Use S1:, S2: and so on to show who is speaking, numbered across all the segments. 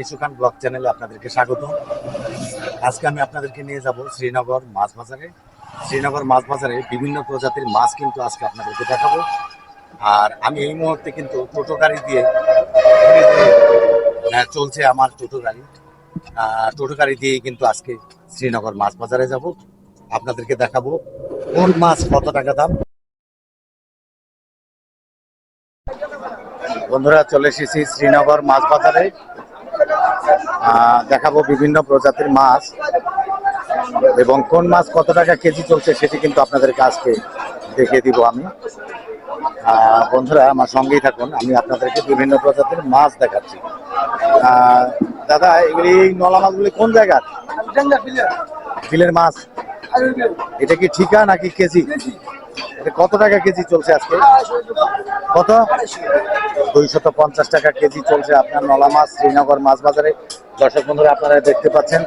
S1: রিশু খান blog চ্যানেলে আপনাদেরকে স্বাগত। আজকে আমি আপনাদেরকে নিয়ে যাব শ্রীনগর মাছ বাজারে। শ্রীনগর মাছ বাজারে বিভিন্ন প্রজাতির মাছ কিন্তু আজকে আপনাদেরকে দেখাবো। আর আমি এই মুহূর্তে কিন্তু টোটো গাড়ি দিয়ে চলছে আমার টোটো গাড়ি। টোটো গাড়ি দিয়ে কিন্তু আজকে শ্রীনগর মাছ বাজারে যাব। আপনাদেরকে দেখাবো কোন মাছ কত টাকা দাম। বন্ধুরা, চলে এসেছি শ্রীনগর মাছ বাজারে। দেখাবো বিভিন্ন প্রজাতির মাছ এবং কোন মাছ কত টাকা কেজি চলছে সেটি কিন্তু আপনাদের আজকে দেখিয়ে দিব আমি। বন্ধুরা আমার সঙ্গেই থাকুন আমি আপনাদেরকে বিভিন্ন প্রজাতির মাছ দেখাচ্ছি। দাদা এগুলি এই নলা মাছগুলি কোন জায়গার বিলের। মাছ। এটা কি ঠিকা নাকি কেজি। কত টাকা কেজি চলছে আজকে? কত? দুইশত পঞ্চাশ টাকা কেজি চলছে আপনার নলা মাছ, শ্রীনগর মাছ বাজারে। দর্শক বন্ধুরা, আপনারা দেখতে পাচ্ছেন।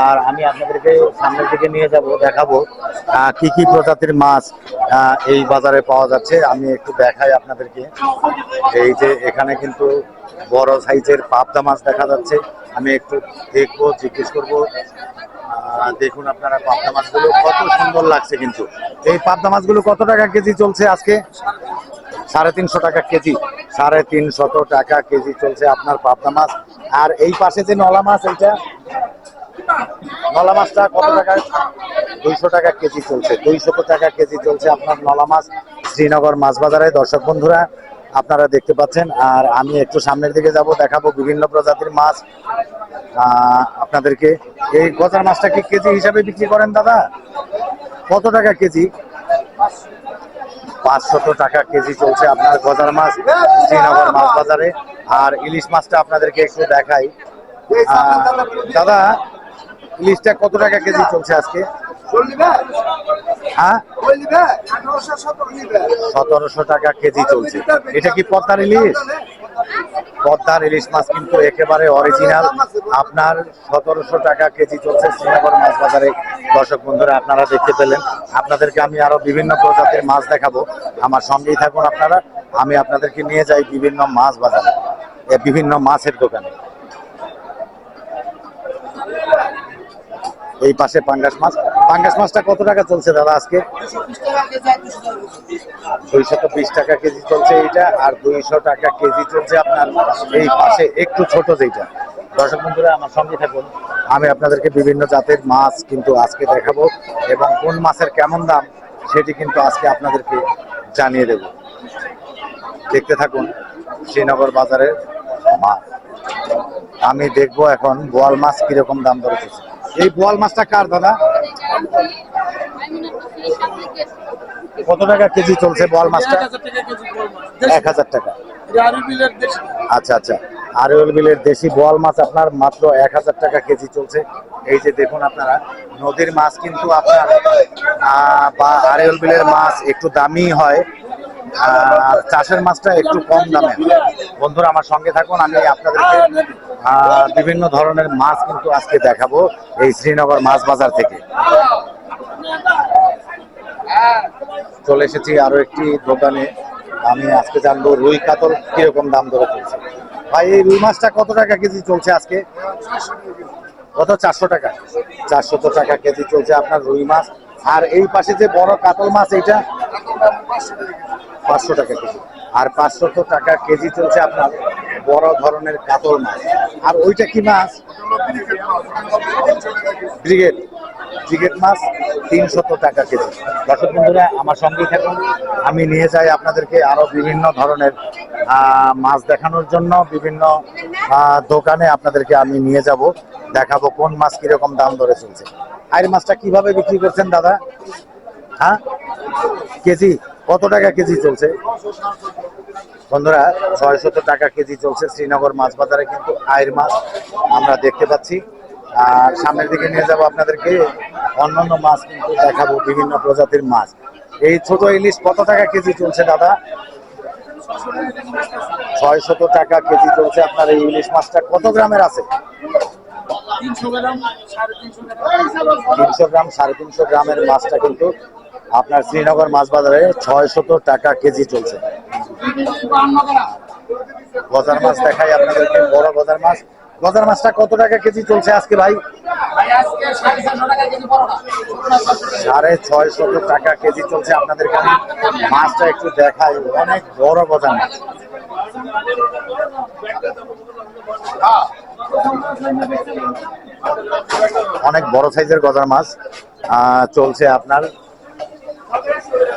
S1: আর আমি আপনাদেরকে সামনের দিকে নিয়ে যাব, দেখাবো কি কি প্রজাতির মাছ এই বাজারে পাওয়া যাচ্ছে। আমি একটু দেখাই আপনাদেরকে। এই যে এখানে কিন্তু বড় সাইজের পাবদা মাছ দেখা যাচ্ছে। আমি একটু দেখব, জিজ্ঞেস করব। দেখুন আপনারা পাবদা মাছগুলো কত সুন্দর লাগছে কিন্তু। এই পাবদা মাছগুলো কত টাকা কেজি চলছে আজকে? সাড়ে তিনশো টাকা কেজি। সাড়ে তিনশত টাকা কেজি চলছে আপনার পাবদা মাছ। আর এই পাশে যে নলা মাছ, এইটা? নলা মাছটা কত টাকা? দুইশো টাকা কেজি চলছে। দুইশত টাকা কেজি চলছে আপনার নলা মাছ শ্রীনগর মাছ বাজারে দর্শক বন্ধুরা, আপনারা দেখতে পাচ্ছেন। আর আমি একটু সামনের দিকে যাব, দেখাবো বিভিন্ন প্রজাতির মাছ। আপনাদেরকে এই গজার মাছটা কি কেজি হিসাবে বিক্রি করেন দাদা? কত টাকা কেজি? পাঁচশত টাকা কেজি চলছে আপনার গজার মাছ, শ্রীনগর মাছ বাজারে। আর ইলিশ মাছটা আপনাদেরকে একটু দেখাই। দাদা, ইলিশটা কত টাকা কেজি চলছে আজকে? হ্যাঁ? সতেরোশো টাকা কেজি চলছে। এটা কি পদ্মার ইলিশ? পদ্মার ইলিশ মাছ কিন্তু একেবারে অরিজিনাল আপনার সতেরোশো টাকা কেজি চলছে শ্রীনগর মাছ বাজারে। দর্শক বন্ধুরা, আপনারা দেখতে পেলেন। আপনাদেরকে আমি আরও বিভিন্ন প্রজাতির মাছ দেখাবো। আমার সঙ্গেই থাকুন আপনারা। আমি আপনাদেরকে নিয়ে যাই বিভিন্ন মাছ বাজারে। বিভিন্ন মাছের দোকানে। এই পাশে পাঙ্গাস মাছ। পাঙ্গাস মাছটা কত টাকা চলছে দাদা আজকে? দুইশত বিশ টাকা কেজি চলছে এইটা, আর দুইশো টাকা কেজি চলছে আপনার এই পাশে একটু ছোট যেটা দর্শক বন্ধুরা, আমার সঙ্গে থাকুন। আমি আপনাদেরকে বিভিন্ন জাতের মাছ কিন্তু আজকে দেখাবো এবং কোন মাছের কেমন দাম সেটি কিন্তু আজকে আপনাদেরকে জানিয়ে দেব। দেখতে থাকুন, শ্রীনগর বাজারের মাছ। আমি দেখব এখন বোয়াল মাছ কীরকম দাম চলছে এই বোয়াল মাছটা কার, দাদা? কত টাকা কেজি চলছে বোয়াল মাছটা? এক হাজার টাকা। আচ্ছা আচ্ছা। আরিওল বিলের দেশি বোয়াল মাছ আপনার মাত্র এক হাজার টাকা কেজি চলছে। এই যে দেখুন আপনারা, নদীর মাছ কিন্তু আপনার বা আরিওল বিলের মাছ একটু দামি হয়। আর চাষের মাছটা একটু কম দামে বন্ধুরা, আমার সঙ্গে থাকুন, আমি আপনাদেরকে বিভিন্ন ধরনের মাছ কিন্তু আজকে দেখাবো এই শ্রীনগর মাছ বাজার থেকে। চলে এসেছি আরও একটি দোকানে। আমি আজকে জানব রুই কাতল কীরকম দাম ধরে চলছে। ভাই, এই রুই মাছটা কত টাকা কেজি চলছে আজকে? কত? চারশো টাকা। চারশত টাকা কেজি চলছে আপনার রুই মাছ। আর এই পাশে যে বড় কাতল মাছ, এইটা? পাঁচশো টাকা কেজি। আর পাঁচশত টাকা কেজি চলছে আপনার। বড় ধরনের কাতল মাছ। আর ওইটা কি মাছ? ব্রিগেড। ব্রিগেড মাছ তিনশত টাকা কেজি। দর্শক বন্ধুরা, আমার সঙ্গেই থাকুন। আমি নিয়ে যাই আপনাদেরকে আরও বিভিন্ন ধরনের মাছ দেখানোর জন্য। বিভিন্ন দোকানে আপনাদেরকে আমি নিয়ে যাব। দেখাবো কোন মাছ কীরকম দাম ধরে চলছে। আইর মাছটা কীভাবে বিক্রি করছেন দাদা? হ্যাঁ? কেজি? কত টাকা কেজি চলছে? বন্ধুরা ছয়শত টাকা কেজি চলছে শ্রীনগর মাছ বাজারে কিন্তু আয়ের মাছ আমরা দেখতে পাচ্ছি। আর সামনের দিকে নিয়ে যাব আপনাদেরকে অন্যান্য মাছ কিন্তু দেখাবো বিভিন্ন প্রজাতির মাছ। এই ছোট ইলিশ কত টাকা কেজি চলছে দাদা? ছয়শত টাকা কেজি চলছে আপনার এই ইলিশ মাছটা কত গ্রামের আছে?
S2: তিনশো গ্রাম সাড়ে তিনশো গ্রাম।
S1: তিনশো গ্রাম সাড়ে তিনশো গ্রামের মাছটা কিন্তু আপনার শ্রীনগর মাছ বাজারে ছয়শত টাকা কেজি চলছে। গজার মাছ দেখাই আপনাদেরকে, বড় গজার মাছ। গজার মাছটা কত টাকা কেজি চলছে আজকে ভাই?
S2: সাড়ে চারশো টাকা কেজি
S1: চলছে আপনাদেরকে আমি মাছটা একটু দেখাই, অনেক বড় গজার মাছ। অনেক বড় সাইজের গজার মাছ চলছে আপনার।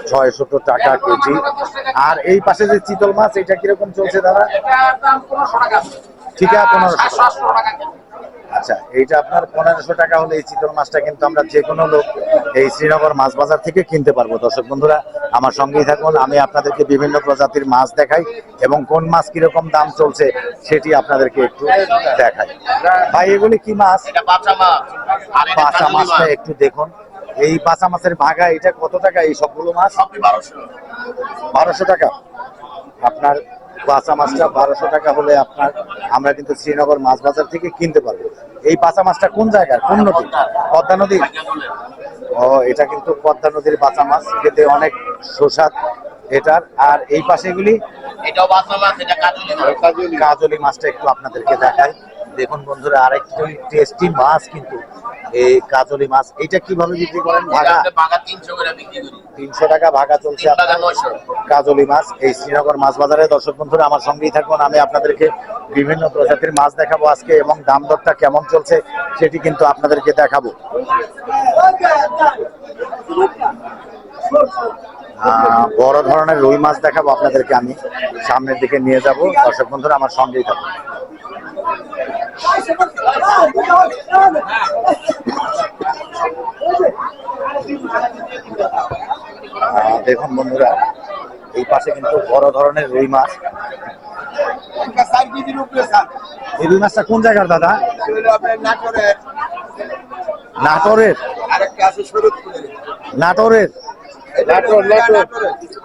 S1: ছয় শত টাকা কেজি। আর এই পাশে যে চিতল মাছ এটা কীরকম চলছে দাদা? ঠিক আছে পনেরোশো আচ্ছা এইটা আপনার পনেরোশো টাকা হলে এই চিতল মাছটা কিন্তু আমরা যে কোনো লোক এই শ্রীনগর মাছ বাজার থেকে কিনতে পারব। দর্শক বন্ধুরা আমার সঙ্গেই থাকুন আমি আপনাদেরকে বিভিন্ন প্রজাতির মাছ দেখাই এবং কোন মাছ কীরকম দাম চলছে সেটি আপনাদেরকে একটু দেখাই। ভাই এগুলি কি মাছ? পাঁচা মাছটা একটু দেখুন। এই পাঁচা মাছের ভাগা এটা কত টাকা? এই সবগুলো মাছ?
S2: বারোশো।
S1: টাকা। আপনার পাঁচা মাছটা বারোশো টাকা হলে আপনার আমরা কিন্তু শ্রীনগর মাছ বাজার থেকে কিনতে পারব। এই পাঁচা মাছটা কোন জায়গার? কোন নদী পদ্মা নদী? ও এটা কিন্তু পদ্মা নদীর বাঁচা মাছ। খেতে অনেক সুস্বাদ এটার। আর এই পাশেগুলি?
S2: এটাও বাচ্চা মাছ এটা কাজলি
S1: মাছটা একটু আপনাদেরকে দেখাই। দেখুন বন্ধুরা আরেকটি টেস্টি মাছ কিন্তু এই কাজলি মাছ। এটা কীভাবে বিক্রি করেন? ভাগা?
S2: তিনশো বিক্রি করি।
S1: তিনশো টাকা ভাগা চলছে কাজলি মাছ। এই শ্রীনগর মাছ বাজারে দর্শক বন্ধুরা আমার সঙ্গেই থাকুন। আমি আপনাদেরকে বিভিন্ন প্রজাতির মাছ দেখাবো আজকে এবং দাম দরটা কেমন চলছে সেটি কিন্তু আপনাদেরকে দেখাবো। বড় ধরনের রুই মাছ দেখাবো আপনাদেরকে আমি। সামনের দিকে নিয়ে যাব। দর্শক বন্ধুরা আমার সঙ্গেই থাকুন। দেখুন বন্ধুরা এই পাশে কিন্তু বড় ধরনের রুই মাছ। এই রুই মাছটা কোন জায়গার দাদা?
S2: নাটোরের।
S1: নাটোরের?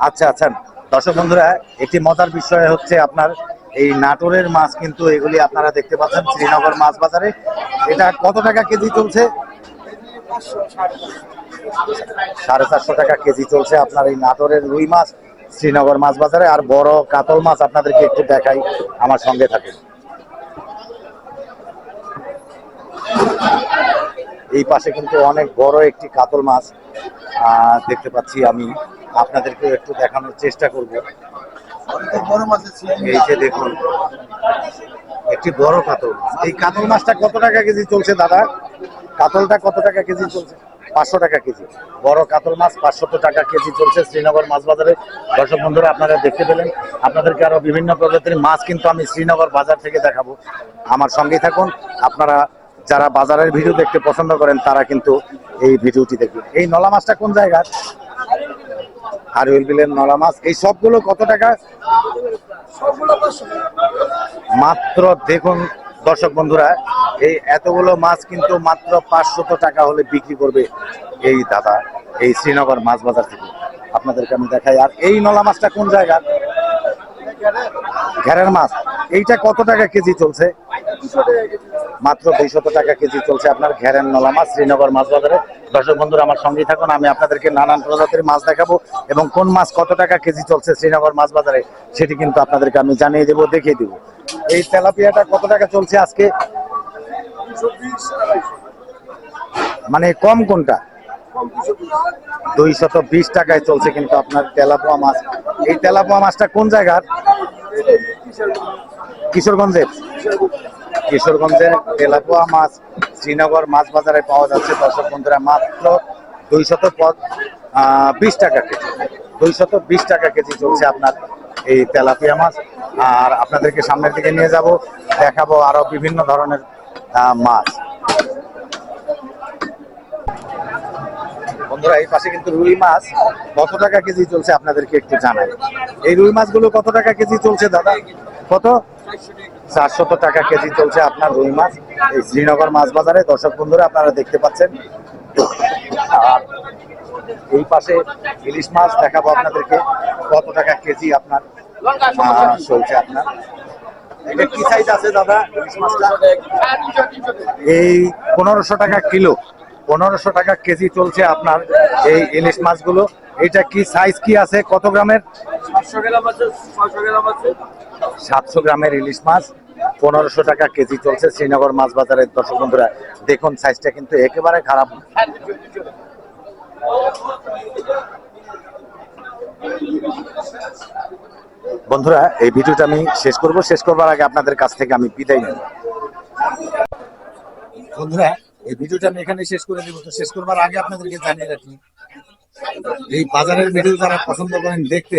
S1: আচ্ছা আচ্ছা। দর্শক বন্ধুরা একটি মজার বিষয় হচ্ছে আপনার এই নাটোরের মাছ কিন্তু এগুলি আপনারা দেখতে পাচ্ছেন, শ্রীনগর মাছ বাজারে। এটা কত টাকা কেজি চলছে? সাড়ে চারশো টাকা কেজি চলছে আপনার এই নাটোরের রুই মাছ, শ্রীনগর মাছ বাজারে। আর বড় কাতল মাছ আপনাদেরকে একটু দেখাই, আমার সঙ্গে থাকে এই পাশে কিন্তু অনেক বড় একটি কাতল মাছ দেখতে পাচ্ছি আমি। আপনাদেরকে একটু দেখানোর চেষ্টা করব। এই যে দেখুন, একটি বড় কাতল। এই কাতল মাছটা কত টাকা কেজি চলছে দাদা? কাতলটা কত টাকা কেজি চলছে? পাঁচশো টাকা কেজি। বড় কাতল মাছ পাঁচশো টাকা কেজি চলছে শ্রীনগর মাছ বাজারে। দর্শক বন্ধুরা, আপনারা দেখতে পেলেন, আপনাদেরকে আরও বিভিন্ন প্রজাতির মাছ কিন্তু আমি শ্রীনগর বাজার থেকে দেখাবো। আমার সঙ্গেই থাকুন। আপনারা যারা বাজারের ভিডিও দেখতে পছন্দ করেন, তারা কিন্তু এই ভিডিওটি দেখবেন। এই নলা মাছটা কোন জায়গার? হারুইল বিলের নলা মাছ। এই সবগুলো কত টাকা? মাত্র দেখুন দর্শক বন্ধুরা, এই এতগুলো মাছ কিন্তু মাত্র পাঁচশত টাকা হলে বিক্রি করবে এই দাদা, এই শ্রীনগর মাছ বাজার থেকে। আপনাদেরকে আমি দেখাই, আর এই নলা মাছটা কোন জায়গা ঘেরের মাছ। এইটা কত টাকা কেজি চলছে? মাত্র দুইশত টাকা কেজি চলছে আপনার ঘেরেন নলা মাছ, শ্রীনগর মাছ বাজারে। দর্শক বন্ধুরা, আমার সঙ্গেই থাকুন, আমি আপনাদেরকে নানান প্রজাতির মাছ দেখাবো এবং কোন মাছ কত টাকা কেজি চলছে শ্রীনগর মাছ বাজারে, সেটি কিন্তু আপনাদেরকে আমি জানিয়ে দেবো, দেখিয়ে দেবো। এই তেলাপিয়াটা কত টাকা চলছে আজকে? মানে কম কোনটা? দুইশত বিশ টাকায় চলছে কিন্তু আপনার তেলাপোয়া মাছ। এই তেলাপোয়া মাছটা কোন জায়গার? কিশোরগঞ্জের। কিশোরগঞ্জের তেলাপোয়া মাছ শ্রীনগর মাছ বাজারে পাওয়া যাচ্ছে দর্শক বন্ধুরা মাত্র দুইশত পদ বিশ টাকা কেজি। দুইশত বিশ টাকা কেজি চলছে আপনার এই তেলাপিয়া মাছ। আর আপনাদেরকে সামনের দিকে নিয়ে যাব, দেখাবো আরও বিভিন্ন ধরনের মাছ। বন্ধুরা, এই পাশে কিন্তু রুই মাছ। কত টাকা কেজি চলছে আপনাদেরকে একটু জানাই। এই রুই মাছগুলো কত টাকা কেজি চলছে দাদা? কত? চারশত টাকা কেজি চলছে আপনার রুই মাছ। এই শ্রীনগর মাছ বাজারে। দর্শক বন্ধুরা, আপনারা দেখতে পাচ্ছেন। আর এই পাশে ইলিশ মাছ দেখাবো আপনাদেরকে। কত টাকা কেজি আপনার চলছে আপনার। এটা কি সাইজ আছে দাদা ইলিশ মাছটা? এই পনেরোশো টাকা কিলো। পনেরোশো টাকা কেজি চলছে আপনার এই ইলিশ মাছগুলো। এটা কি সাইজ কি আছে? কত গ্রামের?
S2: সাতশো
S1: গ্রামের ইলিশ মাছ, পনেরোশো টাকা কেজি চলছে শ্রীনগর মাছ বাজারের। দর্শক বন্ধুরা, দেখুন সাইজটা কিন্তু একেবারে খারাপ। বন্ধুরা, এই ভিডিওটা আমি শেষ করব। শেষ করবার আগে আপনাদের কাছ থেকে আমি বিদায় নেব। বন্ধুরা, এই ভিডিওটা আমি এখানে শেষ করে দেবো। তো শেষ করবার আগে আপনাদেরকে জানিয়ে রাখি, এই বাজারের ভিডিও যারা পছন্দ করেন দেখতে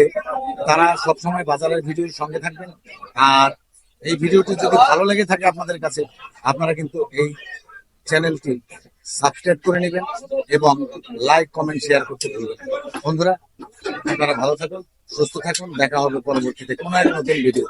S1: তারা সবসময় বাজারের ভিডিওর সঙ্গে থাকবেন। আর এই ভিডিওটি যদি ভালো লেগে থাকে আপনাদের কাছে, আপনারা কিন্তু এই চ্যানেলটি সাবস্ক্রাইব করে নেবেন এবং লাইক, কমেন্ট, শেয়ার করতে ভুলবেন বন্ধুরা, আপনারা ভালো থাকুন, সুস্থ থাকুন। দেখা হবে পরবর্তীতে কোনো এক নতুন ভিডিও